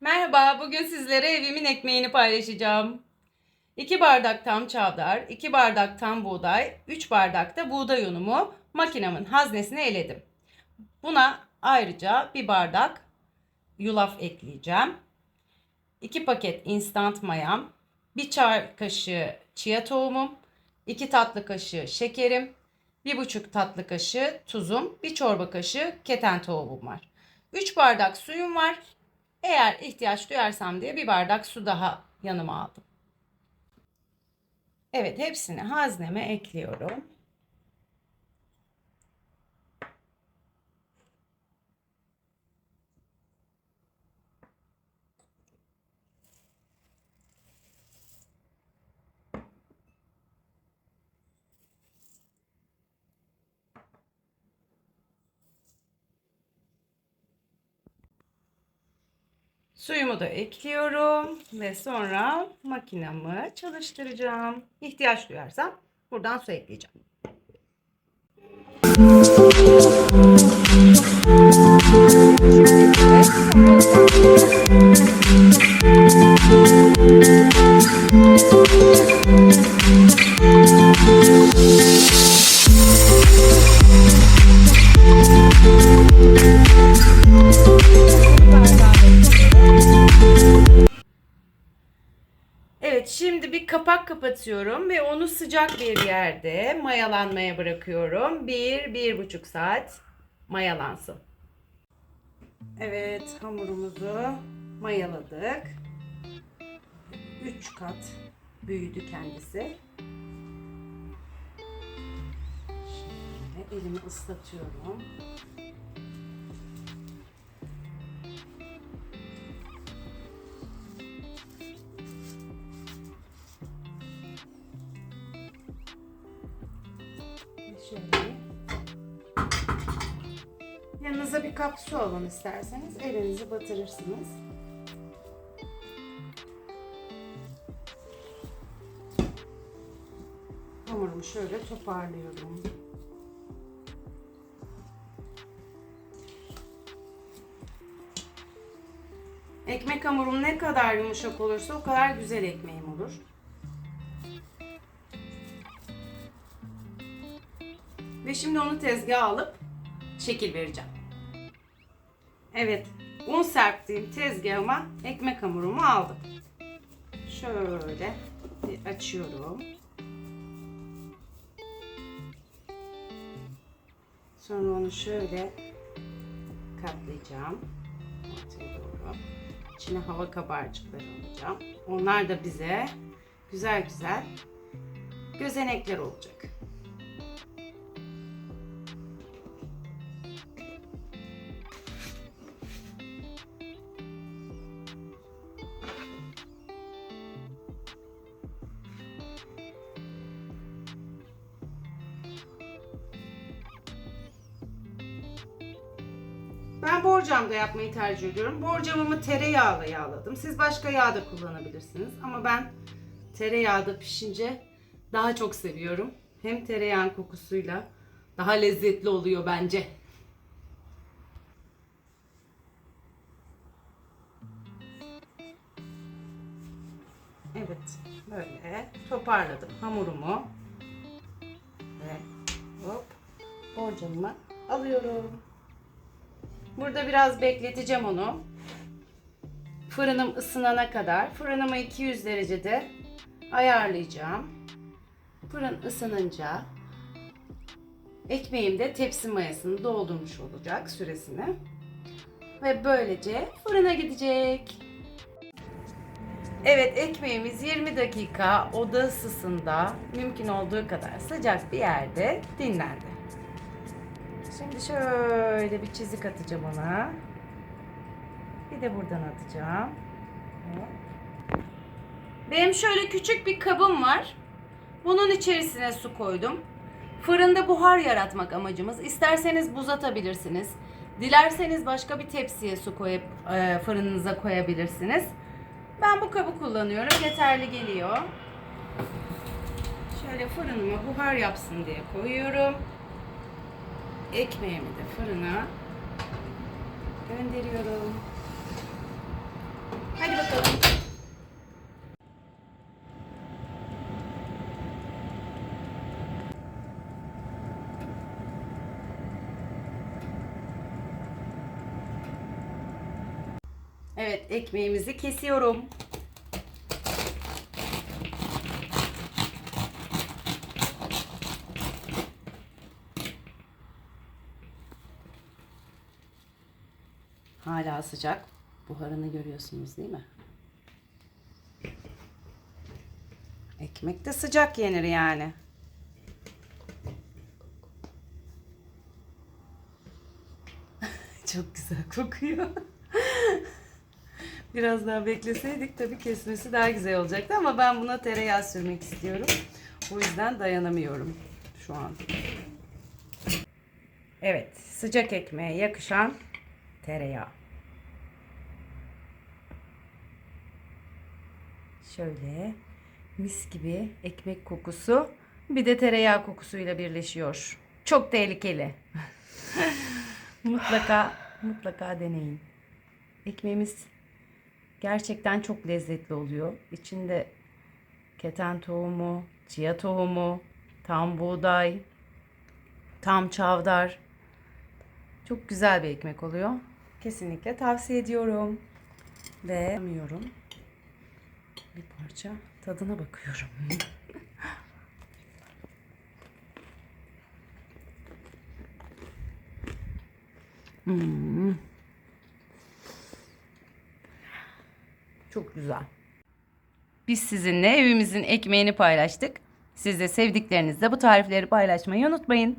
Merhaba, bugün sizlere evimin ekmeğini paylaşacağım. 2 bardak tam çavdar, 2 bardak tam buğday, 3 bardak da buğday unumu makinemin haznesine eledim. Buna ayrıca bir bardak yulaf ekleyeceğim. 2 paket instant mayam, 1 çay kaşığı chia tohumum, 2 tatlı kaşığı şekerim, 1,5 tatlı kaşığı tuzum, 1 çorba kaşığı keten tohumum var. 3 bardak suyum var. Eğer ihtiyaç duyarsam diye bir bardak su daha yanıma aldım. Evet hepsini hazneme ekliyorum. Suyumu da ekliyorum ve sonra makinamı çalıştıracağım. İhtiyaç duyarsam buradan su ekleyeceğim. Evet şimdi bir kapak kapatıyorum ve onu sıcak bir yerde mayalanmaya bırakıyorum. Bir, bir buçuk saat mayalansın. Evet hamurumuzu mayaladık. Üç kat büyüdü kendisi. Şöyle elimi ıslatıyorum. Şöyle. Yanınıza bir kap su alın isterseniz. Elinizi batırırsınız. Hamurumu şöyle toparlıyorum. Ekmek hamurum ne kadar yumuşak olursa o kadar güzel ekmeğim olur. Ve şimdi onu tezgaha alıp şekil vereceğim. Evet, un serptiğim tezgahıma ekmek hamurumu aldım. Şöyle bir açıyorum. Sonra onu şöyle katlayacağım. Doğru. İçine hava kabarcıkları alacağım. Onlar da bize güzel güzel gözenekler olacak. Ben borcamda yapmayı tercih ediyorum. Borcamımı tereyağla yağladım. Siz başka yağ da kullanabilirsiniz. Ama ben tereyağda pişince daha çok seviyorum. Hem tereyağın kokusuyla daha lezzetli oluyor bence. Evet, böyle toparladım hamurumu. Ve hop borcamımı alıyorum. Burada biraz bekleteceğim onu. Fırınım ısınana kadar. Fırınımı 200 derecede ayarlayacağım. Fırın ısınınca ekmeğim de tepsi mayasını doldurmuş olacak süresini. Ve böylece fırına gidecek. Evet ekmeğimiz 20 dakika oda ısısında mümkün olduğu kadar sıcak bir yerde dinlendi. Şimdi şöyle bir çizik atacağım ona. Bir de buradan atacağım. Benim şöyle küçük bir kabım var. Bunun içerisine su koydum. Fırında buhar yaratmak amacımız. İsterseniz buz atabilirsiniz. Dilerseniz başka bir tepsiye su koyup e, fırınınıza koyabilirsiniz. Ben bu kabı kullanıyorum. Yeterli geliyor. Şöyle fırınıma buhar yapsın diye koyuyorum Ekmeğimi de fırına gönderiyorum. Hadi bakalım. Evet ekmeğimizi kesiyorum. Hala sıcak. Buharını görüyorsunuz değil mi? Ekmek de sıcak yenir yani. Çok güzel kokuyor. Biraz daha bekleseydik tabii kesmesi daha güzel olacaktı ama ben buna tereyağı sürmek istiyorum. O yüzden dayanamıyorum şu an. Evet, sıcak ekmeğe yakışan tereyağı. Şöyle mis gibi ekmek kokusu bir de tereyağı kokusuyla birleşiyor. Çok tehlikeli. mutlaka mutlaka deneyin. Ekmeğimiz gerçekten çok lezzetli oluyor. İçinde keten tohumu, chia tohumu, tam buğday, tam çavdar. Çok güzel bir ekmek oluyor. Kesinlikle tavsiye ediyorum. Ve yemiyorum. Bir parça tadına bakıyorum. Hmm. Çok güzel. Biz sizinle evimizin ekmeğini paylaştık. Siz de sevdiklerinizle bu tarifleri paylaşmayı unutmayın.